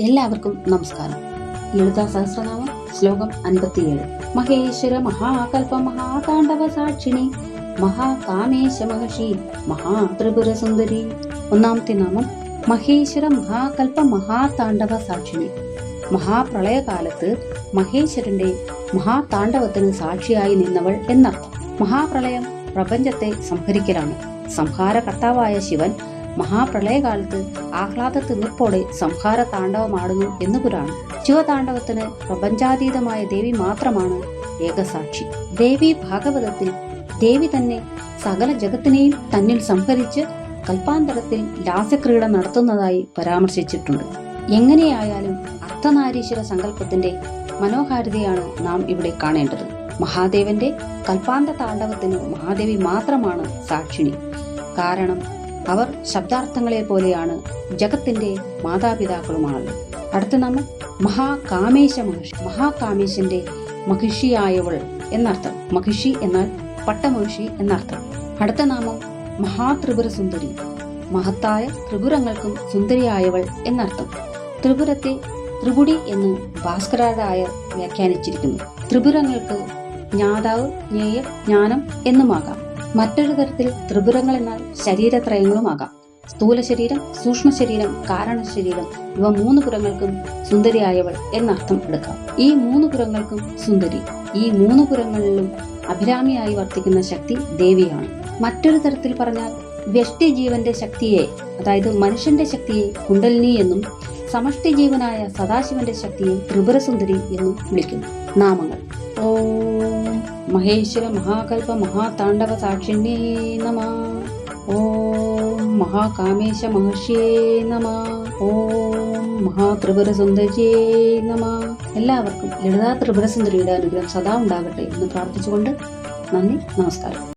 എല്ലാവർക്കും നമസ്കാരം. ലളിതാ സഹസ്രനാമം ശ്ലോകം അൻപത്തിയേഴ്. മഹേശ്വര മഹാകൽപ മഹാതാണ്ഡവ സാക്ഷിണി മഹാകാമേശ മഹർഷി മഹാത്രിപുര സുന്ദരി ഒന്നാമത്തെ നാമം മഹേശ്വര മഹാകൽപ മഹാതാണ്ഡവ സാക്ഷിണി. മഹാപ്രളയകാലത്ത് മഹേശ്വരന്റെ മഹാതാണ്ഡവത്തിന് സാക്ഷിയായി നിന്നവൾ എന്നർത്ഥം. മഹാപ്രളയം പ്രപഞ്ചത്തെ സംഹരിക്കലാണ്. സംഹാരകർത്താവായ ശിവൻ മഹാപ്രളയകാലത്ത് ആഹ്ലാദ തിന്നിപ്പോടെ സംഹാര താണ്ഡവമാടുന്നു എന്ന് പുരാണം. ശിവതാണ്ഡവത്തിന് പ്രപഞ്ചാതീതമായ ദേവി മാത്രമാണ് ഏകസാക്ഷി. ദേവി ഭാഗവതത്തിൽ ദേവി തന്നെ സകല ജഗത്തിനെയും തന്നിൽ സംഹരിച്ച് കൽപ്പാന്തരത്തിൽ ലാസ്യക്രീഡ നടത്തുന്നതായി പരാമർശിച്ചിട്ടുണ്ട്. എങ്ങനെയായാലും അർത്ഥനാരീശ്വര സങ്കല്പത്തിന്റെ മനോഹാരിതയാണ് നാം ഇവിടെ കാണേണ്ടത്. മഹാദേവന്റെ കൽപ്പാന്ത താണ്ഡവത്തിന് മഹാദേവി മാത്രമാണ് സാക്ഷിണി കാരണം അവർ ശബ്ദാർത്ഥങ്ങളെ പോലെയാണ് ജഗത്തിന്റെ മാതാപിതാക്കളുമാണ് അടുത്ത നമ്മൾ മഹാകാമേശ മഹർഷി. മഹാകാമേശന്റെ മഹിഷിയായവൾ എന്നർത്ഥം. മഹിഷി എന്നാൽ പട്ടമഹിഷി എന്നർത്ഥം. അടുത്ത നാമം മഹാത്രിപുര സുന്ദരി മഹത്തായ ത്രിപുരങ്ങൾക്കും സുന്ദരിയായവൾ എന്നർത്ഥം. ത്രിപുരത്തെ ത്രിപുടി എന്ന് ഭാസ്കരായ വ്യാഖ്യാനിച്ചിരിക്കുന്നു. ത്രിപുരങ്ങൾക്ക് ജ്ഞാതാവ് ജ്ഞേയ ജ്ഞാനം എന്നുമാകാം. മറ്റൊരു തരത്തിൽ ത്രിപുരങ്ങൾ എന്നാൽ ശരീരത്രയങ്ങളുമാകാം സ്ഥൂല ശരീരം സൂക്ഷ്മ ശരീരം കാരണ ശരീരം ഇവ മൂന്ന് പുരങ്ങൾക്കും സുന്ദരിയായവൾ എന്നർത്ഥം എടുക്കാം. ഈ മൂന്ന് പുരങ്ങൾക്കും സുന്ദരി ഈ മൂന്ന് പുരങ്ങളിലും അഭിരാമിയായി വർത്തിക്കുന്ന ശക്തി ദേവിയാണ്. മറ്റൊരു തരത്തിൽ പറഞ്ഞാൽ വ്യഷ്ടി ജീവന്റെ ശക്തിയെ അതായത് മനുഷ്യന്റെ ശക്തിയെ കുണ്ടലിനി എന്നും സമഷ്ടി ജീവനായ സദാശിവന്റെ ശക്തിയെ ത്രിപുരസുന്ദരി എന്നും വിളിക്കുന്നു. നാമങ്ങൾ. ഓം മഹേശ്വര മഹാകൽപ മഹാതാണ്ഡവ സാക്ഷിണ്യേ നമ ഓം മഹാകാമേശ മഹർഷിയേ നമ ഓം മഹാത്രിപുര സുന്ദരിയേ നമ എല്ലാവർക്കും ലളിതാ ത്രിപുര സുന്ദരിയുടെ അനുഗ്രഹം സദാ ഉണ്ടാകട്ടെ എന്ന് പ്രാർത്ഥിച്ചുകൊണ്ട് നന്ദി നമസ്കാരം.